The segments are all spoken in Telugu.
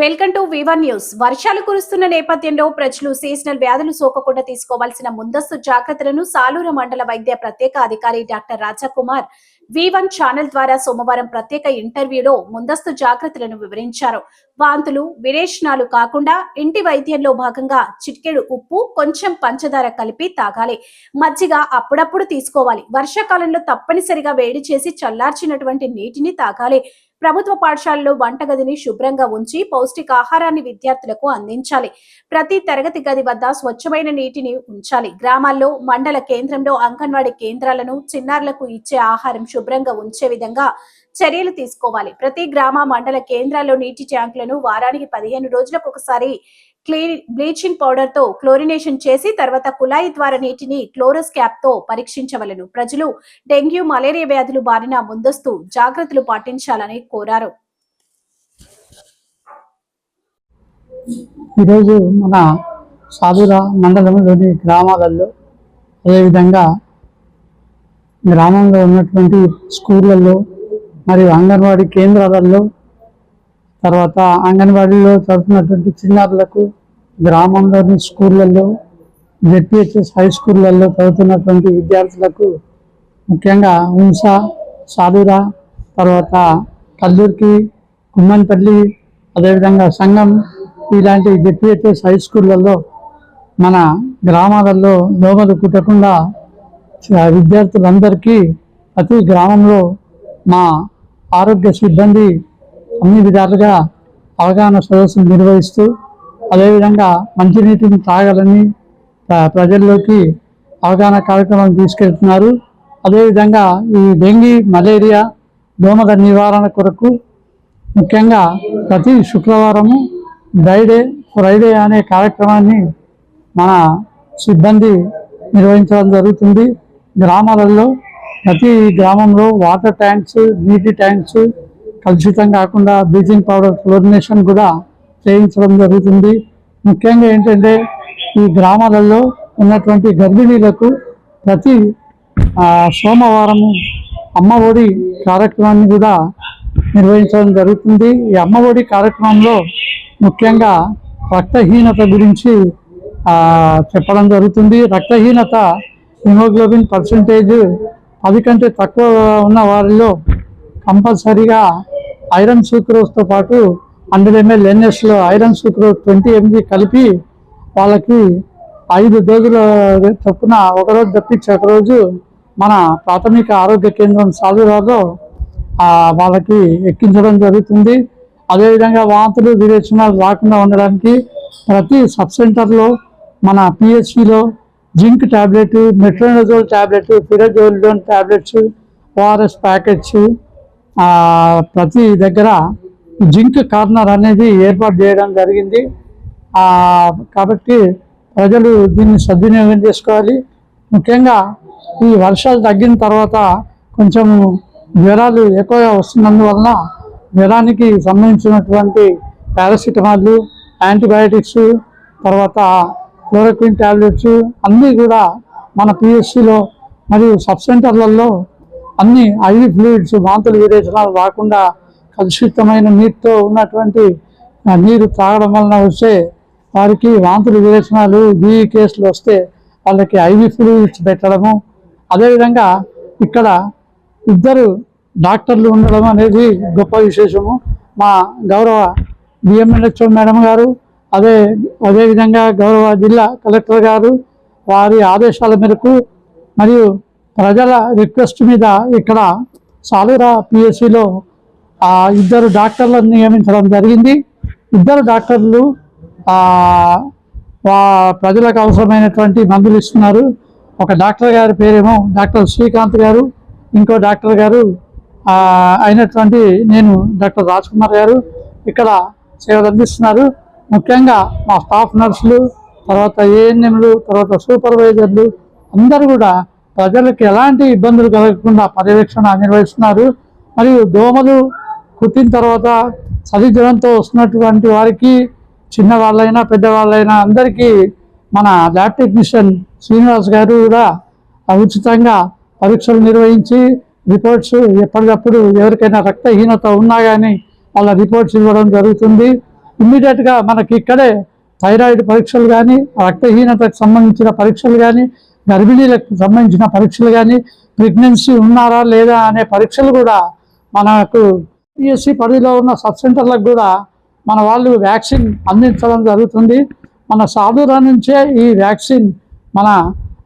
Welcome to వివన్ news. వర్షాలు కురుస్తున్న నేపథ్యంలో ప్రజలు సీజనల్ వ్యాధులు సోకకుండా తీసుకోవాల్సిన ముందస్తు జాగ్రత్తలను సాలూరు మండల వైద్య ప్రత్యేక అధికారి డాక్టర్ రాజాకుమార్ వివన్ ఛానల్ ద్వారా సోమవారం ప్రత్యేక ఇంటర్వ్యూలో ముందస్తు జాగ్రత్తలను వివరించారు. వాంతులు విరేచనాలు కాకుండా ఇంటి వైద్యంలో భాగంగా చిటికెడు ఉప్పు కొంచెం పంచదార కలిపి తాగాలి. మజ్జిగ అప్పుడప్పుడు తీసుకోవాలి. వర్షాకాలంలో తప్పనిసరిగా వేడి చేసి చల్లార్చినటువంటి నీటిని తాగాలి. ప్రభుత్వ పాఠశాలలో వంటగదిని శుభ్రంగా ఉంచి పౌష్టికాహారాన్ని విద్యార్థులకు అందించాలి. ప్రతి తరగతి గది వద్ద స్వచ్ఛమైన నీటిని ఉంచాలి. గ్రామాల్లో మండల కేంద్రంలో అంగన్వాడీ కేంద్రాలను చిన్నారులకు ఇచ్చే ఆహారం శుభ్రంగా ఉంచే విధంగా చర్యలు తీసుకోవాలి. ప్రతి గ్రామ మండల కేంద్రాల్లో నీటి ట్యాంకులను వారానికి పదిహేను రోజులకు ఒకసారి బ్లీచింగ్ పౌడర్తో క్లోరినేషన్ చేసి తర్వాత కుళాయి ద్వారా నీటిని క్లోరస్ క్యాప్తో పరీక్షించవలను. ప్రజలు డెంగ్యూ మలేరియా వ్యాధులు బారిన ముందస్తు జాగ్రత్తలు పాటించాలని కోరారు. ఈరోజు మన సాధుర మండలంలోని గ్రామాలలో అదేవిధంగా గ్రామంలో ఉన్నటువంటి స్కూళ్ళల్లో మరియు అంగన్వాడీ కేంద్రాలలో తర్వాత అంగన్వాడీలో చదువుతున్నటువంటి చిన్నారులకు గ్రామంలోని స్కూళ్ళల్లో జెడ్పిహెచ్ఎస్ హై స్కూళ్ళల్లో చదువుతున్నటువంటి విద్యార్థులకు ముఖ్యంగా ఉంస సాధుర తర్వాత కల్లూరికి గుమ్మన్పల్లి అదేవిధంగా సంఘం ఇలాంటి జెడ్పిహెచ్ఎస్ హై స్కూళ్ళల్లో మన గ్రామాలలో దోమలు కుట్టకుండా విద్యార్థులందరికీ ప్రతి గ్రామంలో మా ఆరోగ్య సిబ్బంది అన్ని విధాలుగా అవగాహన సదస్సులు నిర్వహిస్తూ అదేవిధంగా మంచినీటిని తాగాలని ప్రజల్లోకి అవగాహన కార్యక్రమాలు తీసుకెళ్తున్నారు. అదేవిధంగా ఈ డెంగీ మలేరియా దోమల నివారణ కొరకు ముఖ్యంగా ప్రతి శుక్రవారము డైడే ఫ్రైడే అనే కార్యక్రమాన్ని మన సిబ్బంది నిర్వహించడం జరుగుతుంది. గ్రామాలలో ప్రతి గ్రామంలో వాటర్ ట్యాంక్స్ నీటి ట్యాంక్స్ కలుషితం కాకుండా బ్లీచింగ్ పౌడర్ ఫ్లోరినేషన్ కూడా చేయించడం జరుగుతుంది. ముఖ్యంగా ఏంటంటే ఈ గ్రామాలలో ఉన్నటువంటి గర్భిణీలకు ప్రతి సోమవారం అమ్మ ఒడి కార్యక్రమాన్ని కూడా నిర్వహించడం జరుగుతుంది. ఈ అమ్మ ఒడి కార్యక్రమంలో ముఖ్యంగా రక్తహీనత గురించి చెప్పడం జరుగుతుంది. రక్తహీనత హిమోగ్లోబిన్ పర్సంటేజ్ పది కంటే తక్కువ ఉన్న వారిలో కంపల్సరీగా ఐరన్ సూక్రోస్తో పాటు హండ్రెడ్ ఎంఎల్ ఎన్ఎస్లో ఐరన్ సూక్రోస్ ట్వంటీ ఎంజీ కలిపి వాళ్ళకి ఐదు డోజుల చొప్పున ఒకరోజు తప్పించి ఒకరోజు మన ప్రాథమిక ఆరోగ్య కేంద్రం సాధురాలో వాళ్ళకి ఎక్కించడం జరుగుతుంది. అదేవిధంగా వాంతులు విరేచనాలు రాకుండా ఉండడానికి ప్రతి సబ్ సెంటర్లో మన పిహెచ్సిలో zinc tablet metronidazole tablet furazolidone tablets ORS packets ప్రతి దగ్గర జింక్ కార్నర్ అనేది ఏర్పాటు చేయడం జరిగింది. కాబట్టి ప్రజలు దీన్ని సద్వినియోగం చేసుకోవాలి. ముఖ్యంగా ఈ వర్షాలు తగ్గిన తర్వాత కొంచెం జ్వరాలు ఎక్కువగా వస్తున్నందువలన జ్వరానికి సంబంధించినటువంటి పారాసిటమాల్ యాంటీబయాటిక్స్ తర్వాత క్లోరోక్విన్ టాబ్లెట్స్ అన్నీ కూడా మన పిఎస్సిలో మరియు సబ్ సెంటర్లలో అన్ని ఐవి ఫ్లూయిడ్స్ వాంతులు విరేచనాలు రాకుండా కలుషితమైన నీటితో ఉన్నటువంటి నీరు తాగడం వలన వచ్చే వారికి వాంతులు విరేచనాలు బీఈ కేసులు వస్తే వాళ్ళకి ఐవి ఫ్లూయిడ్స్ పెట్టడము. అదేవిధంగా ఇక్కడ ఇద్దరు డాక్టర్లు ఉండడం అనేది గొప్ప విశేషము. మా గౌరవ బిఎంఎల్హెచ్ఓ మేడం గారు అదే అదేవిధంగా గౌరవ జిల్లా కలెక్టర్ గారు వారి ఆదేశాల మేరకు మరియు ప్రజల రిక్వెస్ట్ మీద ఇక్కడ సాలూరా పిఎస్సిలో ఇద్దరు డాక్టర్లను నియమించడం జరిగింది. ఇద్దరు డాక్టర్లు ప్రజలకు అవసరమైనటువంటి మందులు ఇస్తున్నారు. ఒక డాక్టర్ గారి పేరేమో డాక్టర్ శ్రీకాంత్ గారు ఇంకో డాక్టర్ గారు అయినటువంటి నేను డాక్టర్ రాజ్ కుమార్ గారు ఇక్కడ సేవలు అందిస్తున్నారు. ముఖ్యంగా మా స్టాఫ్ నర్సులు తర్వాత ఏఎన్ఎంలు తర్వాత సూపర్వైజర్లు అందరూ కూడా ప్రజలకు ఎలాంటి ఇబ్బందులు కలగకుండా పర్యవేక్షణ నిర్వహిస్తున్నారు. మరియు దోమలు కుట్టిన తర్వాత చలి జ్వరంతో వస్తున్నటువంటి వారికి చిన్నవాళ్ళైనా పెద్దవాళ్ళైనా అందరికీ మన ల్యాబ్ టెక్నీషియన్ శ్రీనివాస్ గారు కూడా ఉచితంగా పరీక్షలు నిర్వహించి రిపోర్ట్స్ ఎప్పటికప్పుడు ఎవరికైనా రక్తహీనత ఉన్నా కానీ వాళ్ళ రిపోర్ట్స్ ఇవ్వడం జరుగుతుంది. ఇమ్మీడియట్గా మనకి ఇక్కడే థైరాయిడ్ పరీక్షలు కానీ రక్తహీనతకు సంబంధించిన పరీక్షలు కానీ గర్భిణీలకు సంబంధించిన పరీక్షలు కానీ ప్రెగ్నెన్సీ ఉన్నారా లేదా అనే పరీక్షలు కూడా మనకు పిఎస్సి పరిధిలో ఉన్న సబ్ సెంటర్లకు కూడా మన వాళ్ళు వ్యాక్సిన్ అందించడం జరుగుతుంది. మన సాధురా నుంచే ఈ వ్యాక్సిన్ మన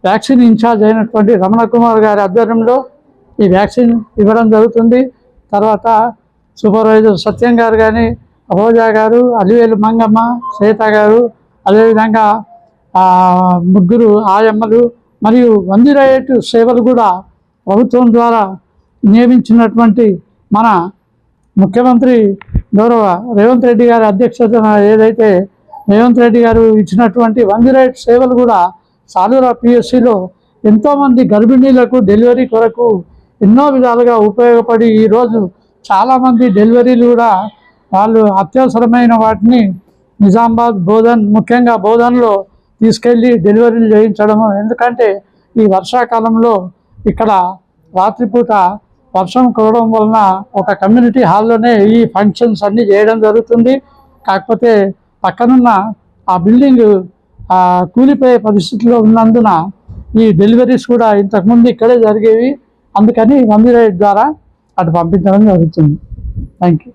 వ్యాక్సిన్ ఇన్ఛార్జ్ అయినటువంటి రమణ కుమార్ గారి ఆధ్వర్యంలో ఈ వ్యాక్సిన్ ఇవ్వడం జరుగుతుంది. తర్వాత సూపర్వైజర్ సత్యం గారు కానీ రోజా గారు అలివేలు మంగమ్మ శ్వేత గారు అదేవిధంగా ముగ్గురు ఆయమ్మలు మరియు వందిరాయేటు సేవలు కూడా ప్రభుత్వం ద్వారా నియమించినటువంటి మన ముఖ్యమంత్రి గౌరవ రేవంత్ రెడ్డి గారి అధ్యక్షతన ఏదైతే రేవంత్ రెడ్డి గారు ఇచ్చినటువంటి వందిరైట్ సేవలు కూడా సాలూరా పిఎస్సిలో ఎంతోమంది గర్భిణీలకు డెలివరీ కొరకు ఎన్నో విధాలుగా ఉపయోగపడి ఈరోజు చాలామంది డెలివరీలు కూడా వాళ్ళు అత్యవసరమైన వాటిని నిజామాబాద్ బోధన్ ముఖ్యంగా బోధన్లో తీసుకెళ్ళి డెలివరీలు చేయించడము. ఎందుకంటే ఈ వర్షాకాలంలో ఇక్కడ రాత్రిపూట వర్షం కురవడం వలన ఒక కమ్యూనిటీ హాల్లోనే ఈ ఫంక్షన్స్ అన్నీ చేయడం జరుగుతుంది. కాకపోతే పక్కనున్న ఆ బిల్డింగ్ కూలిపోయే పరిస్థితిలో ఉన్నందున ఈ డెలివరీస్ కూడా ఇంతకుముందు ఇక్కడే జరిగేవి. అందుకని మందిర ద్వారా అటు పంపించడం జరుగుతుంది థ్యాంక్ యూ